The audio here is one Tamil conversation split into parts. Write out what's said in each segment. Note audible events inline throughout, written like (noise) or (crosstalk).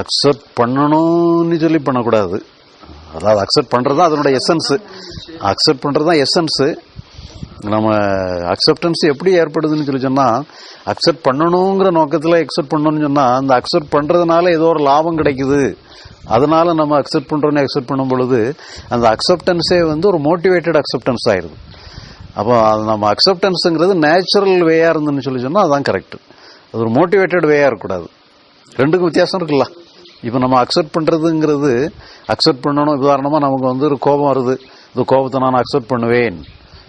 அக்செப்ட் பண்ணணும்னு சொல்லி பண்ணக்கூடாது. அதாவது அக்செப்ட் பண்ணுறது தான் அதனோட எசன்ஸு அக்செப்ட் பண்ணுறது தான் எசன்ஸு நம்ம அக்செப்டன்ஸ் எப்படி ஏற்படுதுன்னு சொல்லி சொன்னால் அக்செப்ட் பண்ணணுங்கிற நோக்கத்தில் அக்செப்ட் பண்ணணும்னு சொன்னால் அந்த அக்செப்ட் பண்ணுறதுனால ஏதோ ஒரு லாபம் கிடைக்குது. அதனால் நம்ம அக்செப்ட் பண்ணுறோன்னு அக்செப்ட் பண்ணும் பொழுது அந்த அக்செப்டன்ஸே வந்து ஒரு மோட்டிவேட்டட் அக்செப்டன்ஸ் ஆயிடுது. அப்போ அது நம்ம அக்செப்டன்ஸுங்கிறது நேச்சுரல் வேயாக இருந்துன்னு சொல்லி சொன்னால் அதான் கரெக்ட் அது ஒரு மோட்டிவேட்டட் வேயாக இருக்கக்கூடாது. ரெண்டுக்கும் வித்தியாசம் இருக்குல்ல. இப்போ நம்ம அக்செப்ட் பண்ணுறதுங்கிறது அக்செப்ட் பண்ணணும் உதாரணமாக நமக்கு வந்து ஒரு கோபம் வருது. இந்த கோபத்தை நான் அக்செப்ட் பண்ணுவேன்.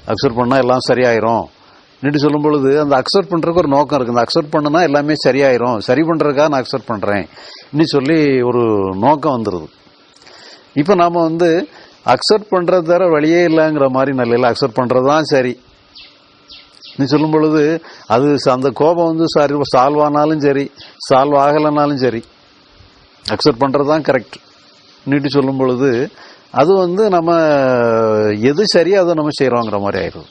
அக்செப்ட் பண்ணால் எல்லாம் சரியாயிரும். நீட்டு சொல்லும் பொழுது அந்த அக்செப்ட் பண்ணுறதுக்கு ஒரு நோக்கம் இருக்குது அந்த அக்செப்ட் பண்ணுனா எல்லாமே சரியாயிரும். சரி பண்ணுறதுக்காக நான் அக்செப்ட் பண்ணுறேன் இன்னும் சொல்லி ஒரு நோக்கம் வந்துடுது இப்போ நாம் வந்து அக்செப்ட் பண்ணுறது தவிர வழியே இல்லைங்கிற மாதிரி நிலையில் அக்செப்ட் பண்ணுறது தான் சரி. நீ சொல்லும் பொழுது அது ச- அந்த கோபம் வந்து சாரி சால்வ் ஆனாலும் சரி சால்வ் ஆகலைனாலும் சரி. அக்செப்ட் பண்ணுறது தான் கரெக்ட் நீட்டி சொல்லும் பொழுது அது வந்து நம்ம எது சரியோ அதை நம்ம செய்கிறோங்கிற மாதிரி ஆயிடுது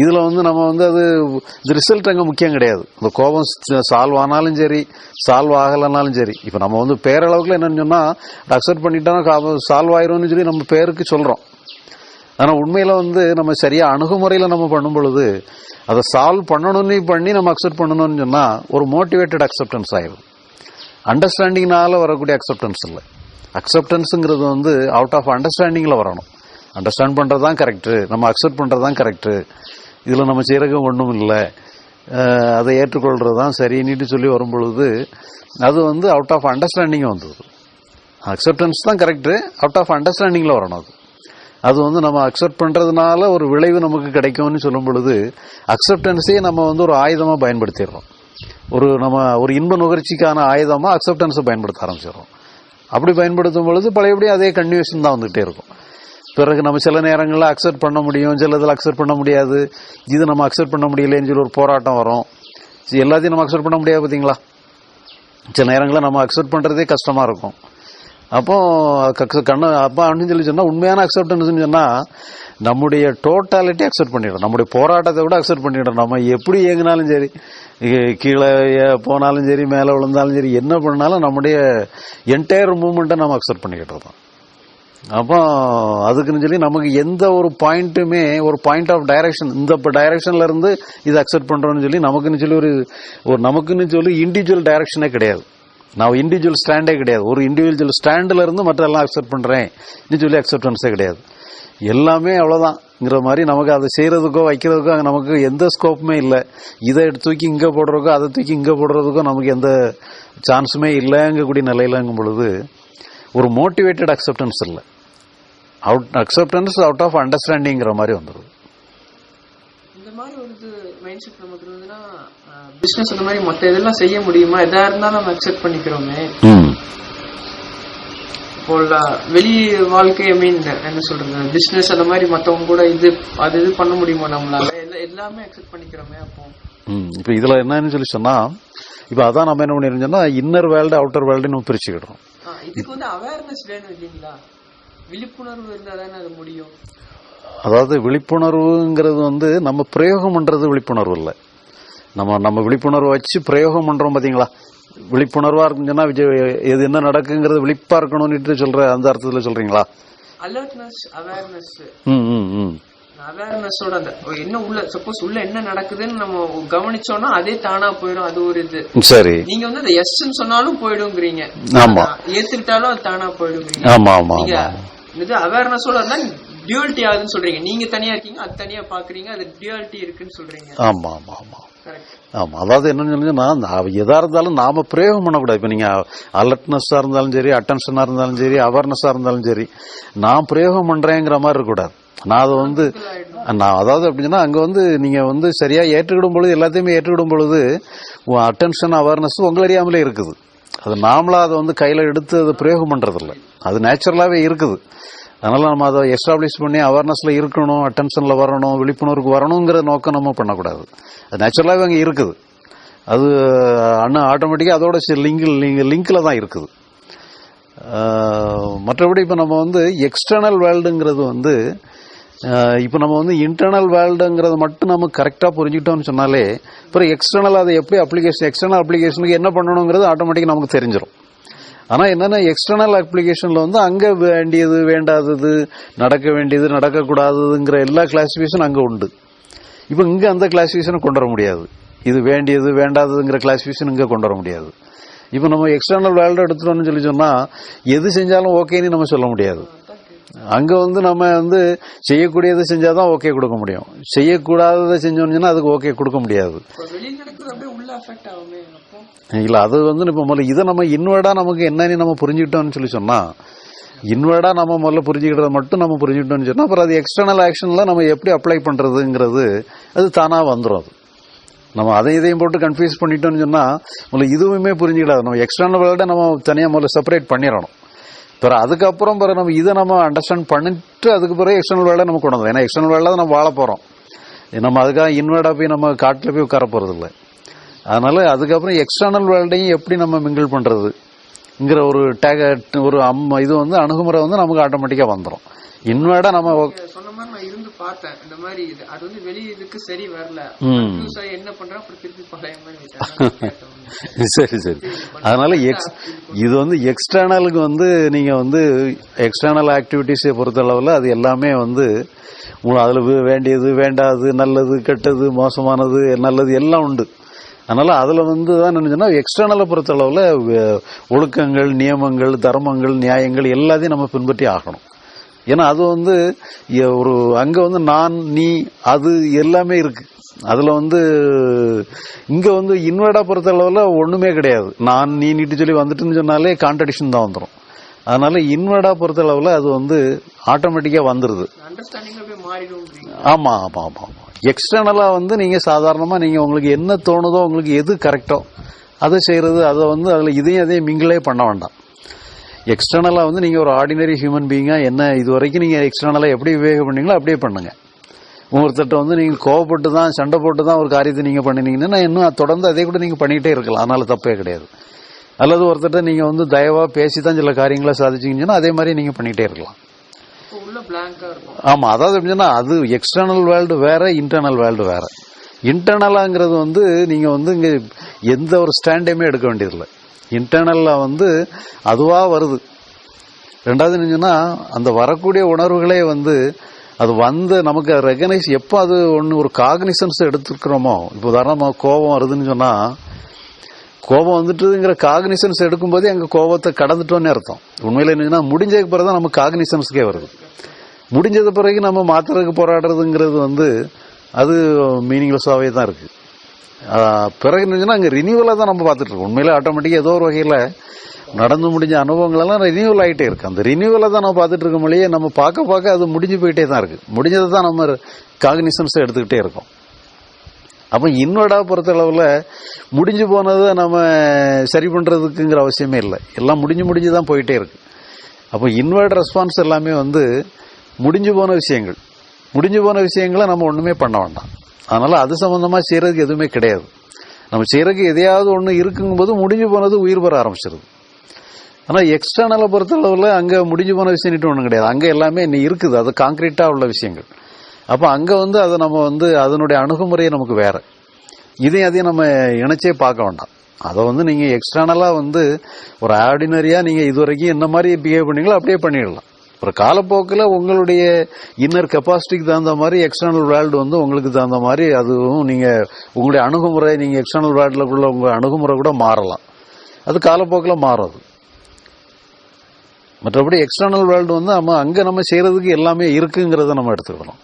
இதில் வந்து நம்ம வந்து அது இந்த ரிசல்ட் அங்கே முக்கியம் கிடையாது. இந்த கோபம் சால்வ் ஆனாலும் சரி சால்வ் ஆகலைனாலும் சரி. இப்போ நம்ம வந்து பேரளவுக்குள்ள என்னென்னு சொன்னால் அக்செப்ட் பண்ணிட்டோம்னா சால்வ் ஆயிரும்னு சொல்லி நம்ம பேருக்கு சொல்கிறோம் ஆனால் உண்மையில் வந்து நம்ம சரியாக அணுகுமுறையில் நம்ம பண்ணும் பொழுது அதை சால்வ் பண்ணணும்னு பண்ணி நம்ம அக்செப்ட் பண்ணணும்னு சொன்னால் ஒரு மோட்டிவேட்டட் அக்செப்டன்ஸ் ஆயிடும் அண்டர்ஸ்டாண்டிங்னால வரக்கூடிய அக்செப்டன்ஸ் இல்லை. அக்செப்டன்ஸுங்கிறது வந்து அவுட் ஆஃப் அண்டர்ஸ்டாண்டிங்கில் வரணும். அண்டர்ஸ்டாண்ட் பண்ணுறது தான் கரெக்டு நம்ம அக்செப்ட் பண்ணுறது தான் கரெக்டு இதில் நம்ம சீரகம் ஒன்றும் இல்லை. அதை ஏற்றுக்கொள்கிறது தான் சரின்னுட்டு சொல்லி வரும்பொழுது அது வந்து அவுட் ஆஃப் அண்டர்ஸ்டாண்டிங் வந்தது. அக்செப்டன்ஸ் தான் கரெக்டு அவுட் ஆஃப் அண்டர்ஸ்டாண்டிங்கில் வரணும் அது. அது வந்து நம்ம அக்செப்ட் பண்ணுறதுனால ஒரு விளைவு நமக்கு கிடைக்கும்னு சொல்லும் பொழுது அக்செப்டன்ஸே நம்ம வந்து ஒரு ஆயுதமாக பயன்படுத்திடுறோம். ஒரு நம்ம ஒரு இன்ப நுகர்ச்சிக்கான ஆயுதமாக அக்செப்டன்ஸை பயன்படுத்த ஆரம்பிச்சிடும் அப்படி பயன்படுத்தும் பொழுது பழையபடி அதே கன்வியூஷன் தான் வந்துகிட்டே இருக்கும். பிறகு நம்ம சில நேரங்களில் அக்செப்ட் பண்ண முடியும் சில இதில் அக்செப்ட் பண்ண முடியாது. இது நம்ம அக்செப்ட் பண்ண முடியலைன்னு சொல்லி ஒரு போராட்டம் வரும். எல்லாத்தையும் நம்ம அக்செப்ட் பண்ண முடியாது பார்த்தீங்களா சில நேரங்களில் நம்ம அக்செப்ட் பண்ணுறதே கஷ்டமாக இருக்கும். அப்போ கண்ண அப்போ அப்படின்னு சொல்லி சொன்னால் உண்மையான அக்செப்டன்ஸ்னு சொன்னால் நம்முடைய டோட்டாலிட்டி அக்செப்ட் பண்ணிடும் நம்முடைய போராட்டத்தை விட அக்செப்ட் பண்ணிடும் நம்ம எப்படி இயங்கினாலும் சரி கீழே போனாலும் சரி மேலே விழுந்தாலும் சரி என்ன பண்ணாலும் நம்முடைய என்டையர் மூமெண்ட்டை நம்ம அக்செப்ட் பண்ணிக்கிட்டு இருக்கோம். அப்போ அதுக்குன்னு சொல்லி நமக்கு எந்த ஒரு பாயிண்ட்டுமே ஒரு பாயிண்ட் ஆஃப் டைரக்ஷன் இந்த டைரக்ஷனில் இருந்து இதை அக்செப்ட் பண்ணுறோன்னு சொல்லி நமக்குன்னு சொல்லி ஒரு ஒரு நமக்குன்னு சொல்லி இண்டிவிஜுவல் டைரக்ஷனே கிடையாது. நான் இண்டிவிஜுவல் ஸ்டாண்டே கிடையாது. ஒரு இண்டிவிஜுவல் ஸ்டாண்டில் இருந்து மற்றெல்லாம் அக்செப்ட் பண்ணுறேன் இண்டிவிஜுவலி அக்செப்டன்ஸே கிடையாது. எல்லாமே அவ்வளோதான்ங்கிற மாதிரி நமக்கு அதை செய்கிறதுக்கோ வைக்கிறதுக்கோ அங்கே நமக்கு எந்த ஸ்கோப்புமே இல்லை. இதை எடுத்து தூக்கி இங்கே போடுறதுக்கோ அதை தூக்கி இங்கே போடுறதுக்கோ நமக்கு எந்த சான்ஸுமே இல்லைங்கக்கூடிய நிலையிலங்கும் பொழுது ஒரு மோட்டிவேட்டட் அக்செப்டன்ஸ் இல்லை. அவுட் அக்செப்டன்ஸ் அவுட் ஆஃப் அண்டர்ஸ்டாண்டிங்கிற மாதிரி வந்துடுது இந்த மாதிரி ஒரு இது மைண்ட் செட் நமக்கு இருந்ததுன்னா பிசினஸ் அந்த மாதிரி மத்த இதெல்லாம் செய்ய முடியுமா? எதா இருந்தாலும் நம்ம அக்செப்ட் பண்ணிக்கிறோமே. இப்போ வெளி வாழ்க்கை ஐ மீன் என்ன சொல்றது? பிசினஸ் அந்த மாதிரி மத்தவங்க கூட இது அது இது பண்ண முடியுமா நம்மளால? எல்லா- எல்லாமே அக்செப்ட் பண்ணிக்கிறோமே அப்போ. இப்போ இதில் என்னன்னு சொல்லி சொன்னால் இப்போ அதான் நம்ம என்ன பண்ணிருந்தோம்னா இன்னர் வேர்ல்டு அவுட்டர் வேர்ல்டு நம்ம பிரிச்சுக்கிடுறோம். இதுக்கு வந்து அவேர்னஸ் வேணும் இல்லைங்களா? விழிப்புணர்வு இருந்தா தானே அது முடியும். அதாவது விழிப்புணர்வுங்கிறது வந்து நம்ம பிரயோகம் பண்றது விழிப்புணர்வு இல்லை. நம்ம நம்ம விழிப்புணர்வு வச்சு பிரயோகம் பண்றோம் பாத்தீங்களா? விழிப்புணர்வா இருக்குன்னு சொன்னா விஜய் எது என்ன நடக்குங்கிறது விழிப்பா இருக்கணும்னு சொல்ற அந்த அர்த்தத்துல சொல்றீங்களா? அலர்ட்னஸ் அவேர்னஸ் ம் ம் ம். அவேர்னஸோட அந்த என்ன உள்ள சப்போஸ் உள்ள என்ன நடக்குதுன்னு நம்ம கவனிச்சோம்னா அதே தானா போயிடும் அது ஒரு இது. சரி. நீங்க வந்து அந்த எஸ்ன்னு சொன்னாலும் போயிடுங்கிறீங்க. ஆமா. ஏத்துக்கிட்டாலும் அது தானா போயிடுங்கிறீங்க. ஆமா ஆமா இது அவேர்னஸோட இருந்தா டியூவலிட்டி ஆகுதுன்னு சொல்றீங்க. நீங்க தனியா இருக்கீங்க அது தனியா பாக்குறீங்க அது டியூவலிட்டி இருக்குன்னு சொல்றீங்க. ஆமா ஆமா ஆமா. கரெக்ட் ஆமா அதாவது என்னன்னு சொன்னா நான் எதா இருந்தாலும் நாம பிரயோகம் பண்ணக்கூடாது. இப்ப நீங்க அலர்ட்னஸா இருந்தாலும் சரி அட்டென்ஷனா இருந்தாலும் சரி அவேர்னஸா இருந்தாலும் சரி நான் பிரயோகம் பண்றேங்கிற மாதிரி இருக்கக்கூடாது. நான் அதை வந்து நான் அதாவது அப்படின்னா அங்க வந்து நீங்க வந்து சரியா ஏற்றுக்கிடும் பொழுது எல்லாத்தையுமே ஏற்றுக்கிடும் பொழுது அட்டென்ஷன் அவேர்னஸ் உங்களை அறியாமலே இருக்குது. அது நாமளா அதை வந்து கையில எடுத்து அதை பிரயோகம் பண்றது இல்ல அது நேச்சுரலாவே இருக்குது. அதனால நம்ம அதை எஸ்டாப்ளிஷ் பண்ணி அவேர்னஸில் இருக்கணும் அட்டென்ஷனில் வரணும் விழிப்புணர்வுக்கு வரணுங்கிற நோக்கம் நம்ம பண்ணக்கூடாது. அது நேச்சுரலாகவே அங்கே இருக்குது. அது அண்ணா ஆட்டோமேட்டிக்காக அதோட லிங்க் லிங்கில் தான் இருக்குது. மற்றபடி இப்போ நம்ம வந்து எக்ஸ்டர்னல் வேர்ல்டுங்கிறது வந்து இப்போ நம்ம வந்து இன்டர்னல் வேர்ல்டுங்கிறத மட்டும் நம்ம கரெக்டாக புரிஞ்சுக்கிட்டோம்னு சொன்னாலே அப்புறம் எக்ஸ்டர்னல் அதை எப்படி அப்ளிகேஷன் எக்ஸ்டர்னல் அப்ளிகேஷனுக்கு என்ன பண்ணணுங்கிறது ஆட்டோமேட்டிக்காக நமக்கு தெரிஞ்சிடும் ஆனா என்னன்னா எக்ஸ்டர்னல் அப்ளிகேஷன்ல வந்து அங்க வேண்டியது வேண்டாதது நடக்க வேண்டியது நடக்கக்கூடாததுங்கிற எல்லா கிளாசிஃபிகேஷன் அங்க உண்டு. இப்போ இங்க அந்த கிளாசிஃபிகேஷனை கொண்டு வர முடியாது. இது வேண்டியது வேண்டாததுங்கிற கிளாசிஃபிகேஷன் இங்க கொண்டு வர முடியாது. இப்போ நம்ம எக்ஸ்டர்னல் வேல்டு எடுத்துட்டோம்னு சொல்லி சொன்னா எது செஞ்சாலும் ஓகேன்னு நம்ம சொல்ல முடியாது. அங்க வந்து நம்ம வந்து செய்யக்கூடியதை செஞ்சாதான் ஓகே கொடுக்க முடியும். செய்யக்கூடாததை செஞ்சோம்னு அதுக்கு ஓகே கொடுக்க முடியாது. இல்ல அது வந்து இப்போ முதல்ல இதை நம்ம இன்வர்டா நமக்கு என்னன்னு நம்ம புரிஞ்சுக்கிட்டோம்னு சொல்லி சொன்னா இன்வர்டா நம்ம முதல்ல புரிஞ்சுக்கிறத மட்டும் நம்ம புரிஞ்சுக்கிட்டோம்னு சொன்னா அப்புறம் அது எக்ஸ்டர்னல் ஆக்ஷன்ல நம்ம எப்படி அப்ளை பண்றதுங்கிறது அது தானா வந்துடும் அது. நம்ம அதை இதையும் போட்டு கன்ஃபியூஸ் பண்ணிட்டோம்னு சொன்னா முதல்ல இதுவுமே புரிஞ்சுக்கிடாது. நம்ம எக்ஸ்டர்னல் வேர்ல்டை நம்ம தனியா முதல்ல செப்பரேட் பண்ணிடணும். பிறகு அதுக்கப்புறம் பிறகு நம்ம இதை நம்ம அண்டர்ஸ்டாண்ட் பண்ணிட்டு அதுக்கு பிறகு எக்ஸ்டர்னல் வேர்ல்டை நம்ம கொண்டு வந்தோம். ஏன்னா எக்ஸ்டர்னல் வேர்ல்டை நம்ம வாழ போறோம். நம்ம அதுக்காக இன்வர்டா போய் நம்ம காட்டில் போய் உட்கார போறது இல்லை அதனால அதுக்கப்புறம் எக்ஸ்டர்னல் வேர்ல்டையும் எப்படி நம்ம மிங்கிள் பண்றதுங்கிற ஒரு டேக ஒரு அம் இது வந்து அணுகுமுறை வந்து நமக்கு ஆட்டோமேட்டிக்கா வந்துடும் இன்வர்டா நம்ம நீங்க சொன்ன மாதிரி நான் இருந்து பார்த்தேன். இந்த மாதிரி இது அது வந்து வெளிய இதுக்கு சரி வரல. என்ன பண்றேன் அப்புறம் திருப்பி பழைய மாதிரி. (laughs) சரி சரி. அதனால எக்ஸ் இது வந்து எக்ஸ்டர்னலுக்கு வந்து நீங்க வந்து எக்ஸ்டர்னல் ஆக்டிவிட்டிஸை பொறுத்தளவில் அது எல்லாமே வந்து அதுல வேண்டியது வேண்டாது நல்லது கெட்டது மோசமானது நல்லது எல்லாம் உண்டு. அதனால அதுல வந்து தான் நினைச்சோன்னா எக்ஸ்டர்னலை பொறுத்தளவில் வே- ஒழுக்கங்கள் நியமங்கள் தர்மங்கள் நியாயங்கள் எல்லாத்தையும் நம்ம பின்பற்றி ஆகணும். ஏன்னா அது வந்து ஒரு அங்க வந்து நான் நீ அது எல்லாமே இருக்கு. அதுல வந்து இங்க வந்து இன்வெர்டா பொறுத்த அளவுல ஒண்ணுமே கிடையாது. நான் நீ நீட்டு சொல்லி வந்துட்டுன்னு சொன்னாலே கான்ட்ரடிக்ஷன் தான் வந்துடும் அதனால இன்வெர்டா பொறுத்த அளவுல அது வந்து ஆட்டோமேட்டிக்கா வந்துருது. அண்டர்ஸ்டாண்டிங் அப்படியே மாறிடும் ஆமா ஆமா ஆமா ஆமா. எக்ஸ்டர்னலா வந்து நீங்க சாதாரணமா நீங்க உங்களுக்கு என்ன தோணுதோ உங்களுக்கு எது கரெக்டோ அதை செய்யறது அதை வந்து அதுல இதையும் அதையும் மிங்கிளே பண்ண வேண்டாம். எக்ஸ்டர்னலா வந்து நீங்க ஒரு ஆர்டினரி ஹியூமன் பீயிங்கா என்ன இது வரைக்கும் நீங்க எக்ஸ்டர்னலா எப்படி விவேகம் பண்ணீங்களோ அப்படியே பண்ணுங்க. ஒருத்தட்ட வந்து நீங்க கோவப்பட்டு தான் சண்டை போட்டு தான் ஒரு காரியத்தை நீங்க பண்ணினீங்கன்னா இன்னும் தொடர்ந்து அதே கூட நீங்க பண்ணிக்கிட்டே இருக்கலாம். அதனால தப்பே கிடையாது. அல்லது ஒருத்தட்ட நீங்க வந்து தயவா பேசி தான் சில காரியங்களை சாதிச்சீங்கன்னா அதே மாதிரி நீங்க பண்ணிக்கிட்டே இருக்கலாம். இப்போ உள்ள பிளாங்கா இருக்கும். ஆமா அதாவது எப்படின்னா அது எக்ஸ்டர்னல் வேர்ல்டு வேற இன்டர்னல் வேர்ல்டு வேற. இன்டர்னலாங்கிறது வந்து நீங்க வந்து இங்க எந்த ஒரு ஸ்டாண்டையுமே எடுக்க வேண்டியதில்லை. இன்டர்னலில் வந்து அதுவாக வருது. ரெண்டாவது என்னன்னா அந்த வரக்கூடிய உணர்வுகளே வந்து அது வந்து நமக்கு ரெகனைஸ் எப்போ அது ஒன்று ஒரு காக்னிசன்ஸ் எடுத்துக்கிறோமோ இப்போ உதாரணமாக கோபம் வருதுன்னு சொன்னால் கோபம் வந்துட்டுங்கிற காக்னிசன்ஸ் எடுக்கும்போதே அங்கே கோபத்தை கடந்துட்டோன்னு அர்த்தம். உண்மையில் என்னன்னா முடிஞ்சதுக்கு பிறகு தான் நம்ம காக்னிசன்ஸ்க்கே வருது. முடிஞ்சது பிறகு நம்ம மாத்துறதுக்கு போராடுறதுங்கிறது வந்து அது மீனிங்லெஸ்ஸாகவே தான் இருக்குது பிறகு இருந்துச்சுன்னா அங்கே ரினியூவலாக தான் நம்ம பார்த்துட்டு இருக்கோம் உண்மையில ஆட்டோமேட்டிக்காக ஏதோ ஒரு வகையில் நடந்து முடிஞ்ச அனுபவங்களெல்லாம் ரினியூவல் ஆகிட்டே இருக்குது அந்த ரினியூவலை தான் நம்ம பார்த்துட்டு இருக்க மொழியே நம்ம பார்க்க பார்க்க அது முடிஞ்சு போயிட்டே தான் இருக்குது முடிஞ்சதை தான் நம்ம காக்னிசன்ஸை எடுத்துக்கிட்டே இருக்கோம். அப்போ இன்வர்டா பொறுத்தளவில் முடிஞ்சு போனதை நம்ம சரி பண்ணுறதுக்குங்கிற அவசியமே இல்லை. எல்லாம் முடிஞ்சு முடிஞ்சு தான் போயிட்டே இருக்குது அப்போ இன்வெர்ட் ரெஸ்பான்ஸ் எல்லாமே வந்து முடிஞ்சு போன விஷயங்கள். முடிஞ்சு போன விஷயங்களை நம்ம ஒன்றுமே பண்ண வேண்டாம். அதனால அது சம்மந்தமாக செய்கிறதுக்கு எதுவுமே கிடையாது. நம்ம செய்கிறதுக்கு எதையாவது ஒன்று இருக்குங்கும்போது முடிஞ்சு போனது உயிர் பெற ஆரம்பிச்சிருது. ஆனால் எக்ஸ்டர்னலை பொறுத்தளவில் அங்கே முடிஞ்சு போன விஷயம்ட்டு ஒன்றும் கிடையாது. அங்கே எல்லாமே இன்னும் இருக்குது. அது காங்கிரீட்டாக உள்ள விஷயங்கள். அப்போ அங்கே வந்து அதை நம்ம வந்து அதனுடைய அணுகுமுறையை நமக்கு வேற. இதையும் அதையும் நம்ம இணைச்சே பார்க்க வேண்டாம். அதை வந்து நீங்கள் எக்ஸ்டர்னலாக வந்து ஒரு ஆர்டினரியாக நீங்கள் இது வரைக்கும் என்ன மாதிரி பிஹேவ் பண்ணீங்களோ அப்படியே பண்ணிடலாம். அப்புறம் காலப்போக்கில் உங்களுடைய இன்னர் கெப்பாசிட்டிக்கு தகுந்த மாதிரி எக்ஸ்டர்னல் வேர்ல்டு வந்து உங்களுக்கு தகுந்த மாதிரி அதுவும் நீங்கள் உங்களுடைய அணுகுமுறை நீங்கள் எக்ஸ்டர்னல் வேர்ல்டுக்குள்ள உங்கள் அணுகுமுறை கூட மாறலாம். அது காலப்போக்கில் மாறும் அது மற்றபடி எக்ஸ்டர்னல் வேர்ல்டு வந்து நம்ம அங்கே நம்ம செய்கிறதுக்கு எல்லாமே இருக்குங்கிறத நம்ம எடுத்துக்கணும்.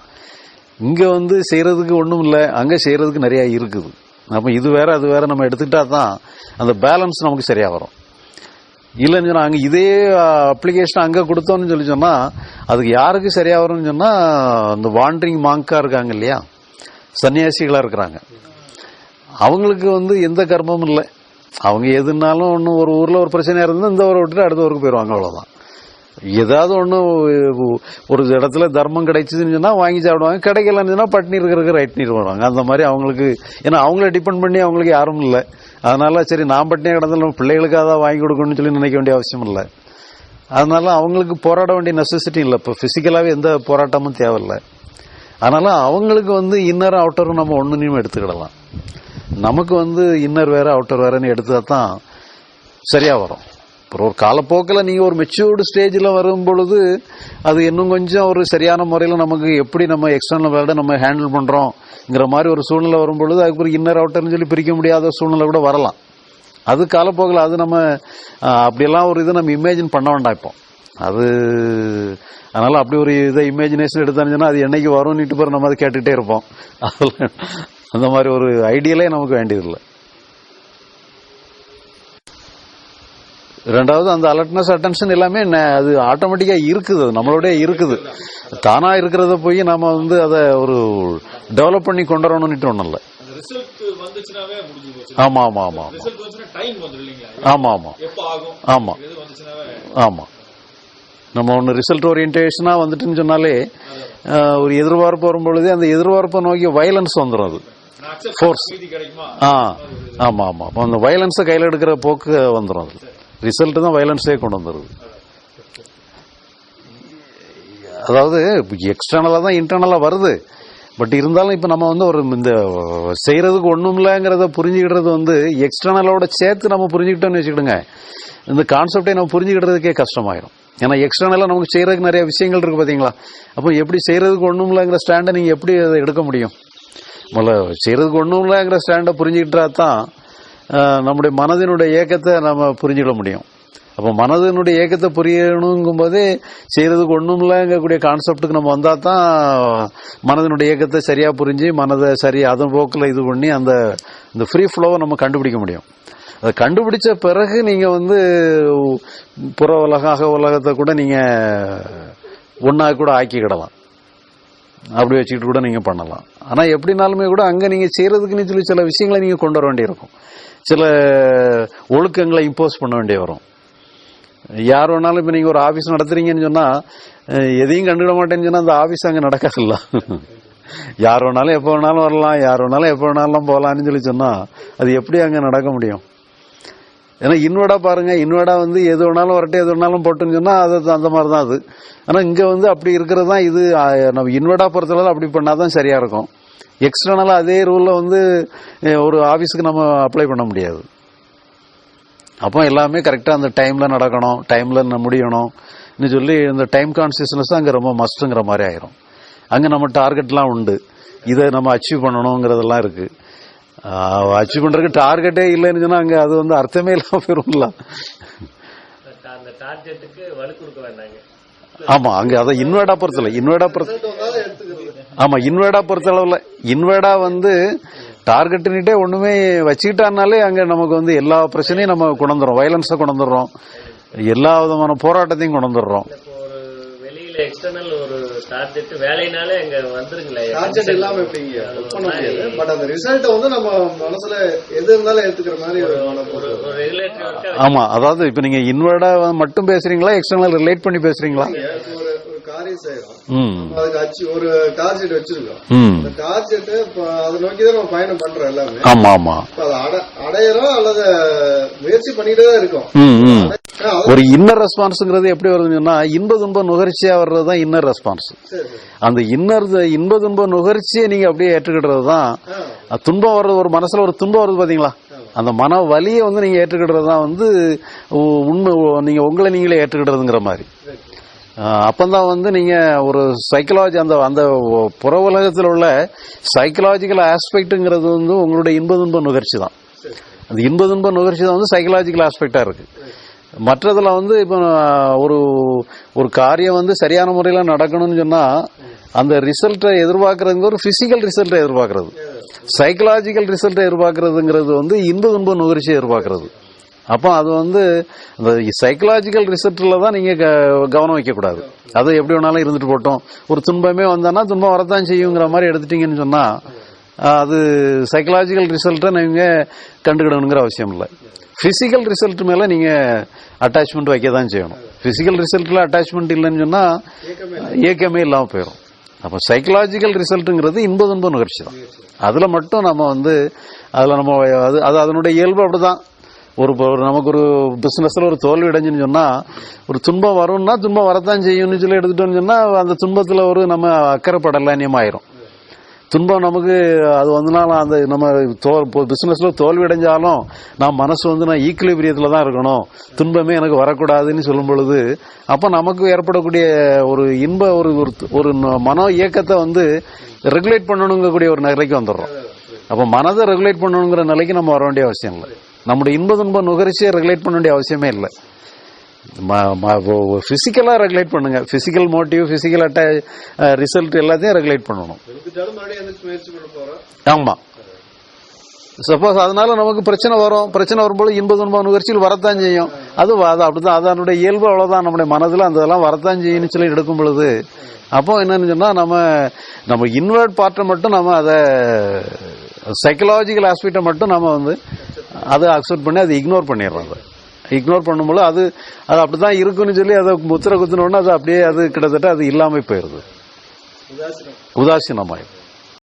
இங்கே வந்து செய்கிறதுக்கு ஒன்றும் இல்லை அங்கே செய்கிறதுக்கு நிறையா இருக்குது. நம்ம இது வேற அது வேற நம்ம எடுத்துக்கிட்டா தான் அந்த பேலன்ஸ் நமக்கு சரியாக வரும். இல்லைன்னு சொன்னால் அங்கே இதே அப்ளிகேஷன் அங்கே கொடுத்தோன்னு சொல்லி சொன்னால் அதுக்கு யாருக்கு சரியாக வரும்னு சொன்னால் அந்த வாண்டரிங் மாங்காக இருக்காங்க இல்லையா? சன்னியாசிகளாக இருக்கிறாங்க. அவங்களுக்கு வந்து எந்த கர்மமும் இல்லை. அவங்க எதுனாலும் ஒன்று ஒரு ஊரில் ஒரு பிரச்சனையாக இருந்தால் இந்த ஊரை விட்டுட்டு அடுத்த ஊருக்கு போயிடுவாங்க அவ்வளோதான் ஏதாவது ஒன்று ஒரு இடத்துல தர்மம் கிடைச்சதுன்னு சொன்னால் வாங்கி சாப்பிடுவாங்க. கிடைக்கலன்னு சொன்னால் பட்னி இருக்கிறதுக்கு ரைட் நீர் வருவாங்க. அந்த மாதிரி அவங்களுக்கு ஏன்னா அவங்கள டிபெண்ட் பண்ணி அவங்களுக்கு யாரும் இல்லை. அதனால சரி நான் பட்டினே கிடந்தாலும் நம்ம பிள்ளைகளுக்காக தான் வாங்கி கொடுக்கணும்னு சொல்லி நினைக்க வேண்டிய அவசியம் இல்லை. அதனால அவங்களுக்கு போராட வேண்டிய நெசசிட்டி இல்லை. இப்போ ஃபிசிக்கலாகவே எந்த போராட்டமும் தேவையில்லை. அதனால அவங்களுக்கு வந்து இன்னரும் அவுட்டரும் நம்ம ஒன்றுனையும் எடுத்துக்கிடலாம். நமக்கு வந்து இன்னர் வேற அவுட்டர் வேறன்னு எடுத்தால் தான் சரியாக வரும். அப்புறம் ஒரு காலப்போக்கில் நீங்கள் ஒரு மெச்சூர்டு ஸ்டேஜில் வரும் பொழுது அது இன்னும் கொஞ்சம் ஒரு சரியான முறையில் நமக்கு எப்படி நம்ம எக்ஸ்டர்னல் வேர்ல்டை நம்ம ஹேண்டில் பண்ணுறோங்கிற மாதிரி ஒரு சூழ்நிலை வரும் பொழுது அதுக்கு இன்னர் அவுட்டர்னு சொல்லி பிரிக்க முடியாத சூழ்நிலை கூட வரலாம். அது காலப்போக்கில் அது நம்ம அப்படியெல்லாம் ஒரு இதை நம்ம இமேஜின் பண்ண வேண்டாம் இப்போ. அது அதனால் அப்படி ஒரு இதை இமேஜினேஷன் எடுத்தாங்கன்னா அது என்றைக்கு வரும்னுட்டு பிறகு நம்ம அதை கேட்டுக்கிட்டே இருப்போம். அதில் (laughs) அந்த மாதிரி ஒரு ஐடியலே நமக்கு வேண்டியதில்லை. ரெண்டாவது அந்த அலர்ட்னஸ் அட்டென்ஷன் எல்லாமே அது ஆட்டோமேட்டிக்காக இருக்குது. அது நம்மளோடய இருக்குது. தானா இருக்கிறத போய் நாம வந்து அதை ஒரு டெவலப் பண்ணி கொண்டு வரணும்னுட்டு ஒன்றும் இல்லை. அந்த ரிசல்ட் வந்துச்சுனாவே முடிஞ்சு போச்சு. ஆமா ஆமா ஆமா ஆமா. ரிசல்ட் வந்துச்சுன்னா டைம் வந்துடும் இல்லைங்களா? ஆமா ஆமா. எப்போ ஆகும்? ஆமா. எது வந்துச்சுனாவே? ஆமா. நம்ம ஒன்று ரிசல்ட் ஓரியன்டேஷனாக வந்துட்டுன்னு சொன்னாலே ஒரு எதிர்பார்ப்பு வரும்பொழுதே அந்த எதிர்பார்ப்பை நோக்கி வயலன்ஸ் வந்துடும் அது. கிடைக்குமா? ஆ ஆமா ஆமா. அப்போ அந்த வயலன்ஸை கையில் எடுக்கிற போக்கு வந்துடும் அது. ரிசல்ட் தான் வயலன்ஸே கொண்டு வந்துடுது அதாவது எக்ஸ்டர்னலாக தான் இன்டர்னலாக வருது. பட் இருந்தாலும் இப்போ நம்ம வந்து ஒரு இந்த செய்கிறதுக்கு ஒன்றும் இல்லைங்கிறத புரிஞ்சுக்கிடுறது வந்து எக்ஸ்டர்னலோட சேர்த்து நம்ம புரிஞ்சுக்கிட்டோம்னு வச்சுக்கிடுங்க. இந்த கான்செப்டை நம்ம புரிஞ்சுக்கிடுறதுக்கே கஷ்டமாயிடும் ஏன்னா எக்ஸ்டர்னலாக நமக்கு செய்கிறதுக்கு நிறைய விஷயங்கள் இருக்குது பார்த்தீங்களா அப்போ எப்படி செய்கிறதுக்கு ஒன்றும் இல்லைங்கிற ஸ்டாண்டை நீங்கள் எப்படி அதை எடுக்க முடியும்? முதல்ல செய்கிறதுக்கு ஒன்றும் இல்லைங்கிற ஸ்டாண்டை புரிஞ்சுக்கிட்டா தான் நம்முடைய மனதினுடைய இயக்கத்தை நம்ம புரிஞ்சுக்க முடியும். அப்போ மனதினுடைய இயக்கத்தை புரியணுங்கும் போதே செய்கிறதுக்கு ஒன்றும் இல்லைங்கக்கூடிய கான்செப்ட்டுக்கு நம்ம வந்தால் தான் மனதினுடைய இயக்கத்தை சரியாக புரிஞ்சு மனதை சரி அதன் போக்கில் இது பண்ணி அந்த இந்த ஃப்ரீ ஃப்ளோவை நம்ம கண்டுபிடிக்க முடியும். அதை கண்டுபிடிச்ச பிறகு நீங்கள் வந்து புற உலகம் அக உலகத்தை கூட நீங்கள் ஒன்றா கூட ஆக்கிக்கிடலாம். அப்படி வச்சுக்கிட்டு கூட நீங்கள் பண்ணலாம். ஆனால் எப்படினாலுமே கூட அங்கே நீங்கள் செய்கிறதுக்குன்னு சொல்லி சில விஷயங்களை நீங்கள் கொண்டு வர வேண்டியிருக்கும். சில ஒழுக்கங்களை இம்போஸ் பண்ண வேண்டிய வரும். யார் வேணாலும் இப்போ நீங்கள் ஒரு ஆஃபீஸ் நடத்துறீங்கன்னு சொன்னால் எதையும் கண்டுக்கிட மாட்டேன்னு சொன்னால் அந்த ஆஃபீஸ் அங்கே நடக்காதுல்ல. யார் வேணாலும் எப்போ வேணாலும் வரலாம் யார் வேணாலும் எப்போ வேணாலும் போகலான்னு சொல்லி சொன்னால் அது எப்படி அங்கே நடக்க முடியும்? ஏன்னா இன்வெடா பாருங்க இன்வெடா வந்து எது வேணாலும் வரட்டும் எது வேணாலும் போட்டுன்னு சொன்னால் அது அந்த மாதிரி தான் அது. ஆனால் இங்கே வந்து அப்படி இருக்கிறது தான் இது நம்ம இன்வெடா பொறுத்தளவு அப்படி பண்ணால் தான் சரியாக இருக்கும். எக்ஸ்டர்னலா அதே ரூல்ல வந்து ஒரு ஆபீஸ்க்கு நம்ம அப்ளை பண்ண முடியாது. அப்போ எல்லாமே கரெக்டா அந்த டைம்ல நடக்கணும் டைம்ல முடியணும்னு சொல்லி இந்த டைம் கான்சியஸ்னஸ் அங்க ரொம்ப மஸ்ட்டுங்கிற மாதிரி ஆயிரும். அங்க நம்ம டார்கெட்லாம் உண்டு. இதை நம்ம அச்சீவ் பண்ணணுங்கிறதெல்லாம் இருக்கு. அச்சீவ் பண்றதுக்கு டார்கெட்டே இல்லைன்னு சொன்னா அங்க அது வந்து அர்த்தமே இல்லாம போயிரும்ல. அந்த டார்கெட்டுக்கு வலு கொடுக்க வேண்டாங்க. ஆமா அங்க அதை இன்வேர்டா பொறுத்தல. இன்வேர்டா பொறுத்த ஆமா இன்வேர்டா பொறுத்தளவுல இன்வேர்டா வந்து டார்கெட்டுன்னுட்டே ஒண்ணுமே வச்சுக்கிட்டானாலே அங்க நமக்கு வந்து எல்லா பிரச்சனையும் நம்ம கொண்டுறோம் வயலன்ஸை கொண்டுறோம் எல்லா விதமான போராட்டத்தையும் கொண்டுறோம் இப்போ ஒரு வெளியில எக்ஸ்டர்னல் ஒரு டார்கெட் வேலைனாலே அங்க வந்துருங்களே. டார்கெட் இல்லாம எப்படிங்க ஒர்க் பண்ண முடியாது. பட் அந்த ரிசல்ட்டை வந்து நம்ம மனசுல எது இருந்தாலும் ஏத்துக்கிற மாதிரி ஒரு மனப்போக்கு. ஒரு ஒரு ரெகுலேட்டரி ஒர்க்கா ஆமா அதாவது இப்ப நீங்க இன்வேர்டா மட்டும் பேசுறீங்களா எக்ஸ்டர்னல் ரிலேட் பண்ணி பேசுறீங்களா? காரியம் செய்யறோம் ம். அதுக்கு அச்சு ஒரு டார்கெட் வச்சிருக்கோம். ம். அந்த டார்கெட் இப்போ அதை நோக்கி தான் நம்ம பயணம் பண்றோம் எல்லாமே. ஆமா ஆமா. இப்ப அதை அட அடையறோம் அல்லது முயற்சி பண்ணிட்டே தான் இருக்கோம். ம் ம். ஆனா, அது- ஒரு இன்னர் ரெஸ்பான்ஸ்ங்கிறது எப்படி வருதுன்னு இன்ப துன்ப நுகர்ச்சியா வர்றது தான் இன்னர் ரெஸ்பான்ஸ் அந்த இன்னர் இன்ப துன்ப நுகர்ச்சியை நீங்க அப்படியே ஏற்றுக்கிடுறது தான் துன்பம் வர்றது ஒரு மனசுல ஒரு துன்பம் வருது பாத்தீங்களா? அந்த மன வலியை வந்து நீங்க ஏற்றுக்கிடுறது தான் வந்து உண்மை நீங்க உங்களை நீங்களே ஏற்றுக்கிடுறதுங்கிற மாதிரி. அப்பந்தான் வந்து நீங்க ஒரு சைக்கலாஜி அந்த அந்த புற உலகத்தில் உள்ள சைக்கலாஜிக்கல் ஆஸ்பெக்ட்ங்கிறது வந்து உங்களுடைய இன்ப துன்ப நுகர்ச்சி தான் அந்த இன்ப துன்ப நுகர்ச்சி தான் வந்து சைக்கலாஜிக்கல் ஆஸ்பெக்டா இருக்கு. மற்றதுல வந்து இப்போ ஒரு ஒரு காரியம் வந்து சரியான முறையில் நடக்கணும்னு சொன்னா அந்த ரிசல்ட்டை எதிர்பார்க்கறதுங்க ஒரு பிசிக்கல் ரிசல்ட்டை எதிர்பார்க்கறது. சைக்கலாஜிக்கல் ரிசல்ட்டை எதிர்பார்க்கறதுங்கிறது வந்து இன்ப துன்ப நுகர்ச்சியை எதிர்பார்க்கறது. அப்போ அது வந்து இந்த சைக்கலாஜிக்கல் ரிசல்ட்டில் தான் நீங்கள் கவனம் வைக்கக்கூடாது. அது எப்படி வேணாலும் இருந்துட்டு போட்டோம். ஒரு துன்பமே வந்தானா துன்பம் வரத்தான் செய்யுங்கிற மாதிரி எடுத்துட்டீங்கன்னு சொன்னால் அது சைக்கலாஜிக்கல் ரிசல்ட்டை நீங்கள் கண்டுக்கிடணுங்கிற அவசியம் இல்லை. ஃபிசிக்கல் ரிசல்ட் மேலே நீங்கள் அட்டாச்மெண்ட் வைக்க தான் செய்யணும் ஃபிசிக்கல் ரிசல்ட்டில் அட்டாச்மெண்ட் இல்லைன்னு சொன்னால் ஏக்கமே இல்லாமல் போயிடும் அப்போ சைக்கலாஜிக்கல் ரிசல்ட்டுங்கிறது இன்ப துன்ப நிகழ்ச்சி தான் அதில் மட்டும் நம்ம வந்து அதில் நம்ம அது அது அதனுடைய இயல்பு அப்படி தான் ஒரு நமக்கு ஒரு பிஸ்னஸில் ஒரு தோல்வி அடைஞ்சுன்னு சொன்னால் ஒரு துன்பம் வரும்னா துன்பம் வரத்தான் செய்யும்னு சொல்லி எடுத்துட்டோம்னு சொன்னால் அந்த துன்பத்தில் ஒரு நம்ம அக்கறைப்படலானியம் ஆயிரும் துன்பம் நமக்கு அது வந்தனாலும் அந்த நம்ம தோ பிஸ்னஸில் தோல்வி அடைஞ்சாலும் நான் மனசு வந்து நான் ஈக்குலிபிரியத்தில் தான் இருக்கணும். துன்பமே எனக்கு வரக்கூடாதுன்னு சொல்லும் பொழுது அப்போ நமக்கு ஏற்படக்கூடிய ஒரு இன்ப ஒரு ஒரு- ஒரு ந- மனோ இயக்கத்தை வந்து ரெகுலேட் பண்ணணுங்கக்கூடிய ஒரு நிலைக்கு வந்துடுறோம். அப்போ மனதை ரெகுலேட் பண்ணணுங்கிற நிலைக்கு நம்ம வர வேண்டிய அவசியம் இல்லை. நம்முடைய இன்ப துன்ப நுகர்ச்சியை ரெகுலேட் பண்ண வேண்டிய அவசியமே இல்லை. ஃபிசிக்கலாக ரெகுலேட் பண்ணுங்க. ஃபிசிக்கல் மோட்டிவ் ஃபிசிக்கல் அட்டா ரிசல்ட் எல்லாத்தையும் ரெகுலேட் பண்ணணும். ஆமாம் சப்போஸ் அதனால நமக்கு பிரச்சனை வரும். பிரச்சனை வரும்போது இன்ப துன்ப நுகர்ச்சியில் வரத்தான் செய்யும். அது அது அப்படிதான் அதனுடைய இயல்பு அவ்வளோதான் நம்முடைய மனதில் அந்த இதெல்லாம் வரத்தான் செய்யும்னு சொல்லி எடுக்கும் பொழுது அப்போ என்னன்னு சொன்னால் நம்ம நம்ம இன்வெர்ட் பார்ட்டை மட்டும் நம்ம அதை சைக்கலாஜிக்கல் ஆஸ்பெக்டை மட்டும் நம்ம வந்து அதை அக்செப்ட் பண்ணி அதை இக்னோர் பண்ணிடுறோம் அதை இக்னோர் பண்ணும்போது அது அது அப்படி தான் இருக்குன்னு சொல்லி அதை முத்திரை குத்தினோடனே அது அப்படியே அது கிட்டத்தட்ட அது இல்லாமல் போயிடுது உதாசீனம். உதாசீனமாயிடும்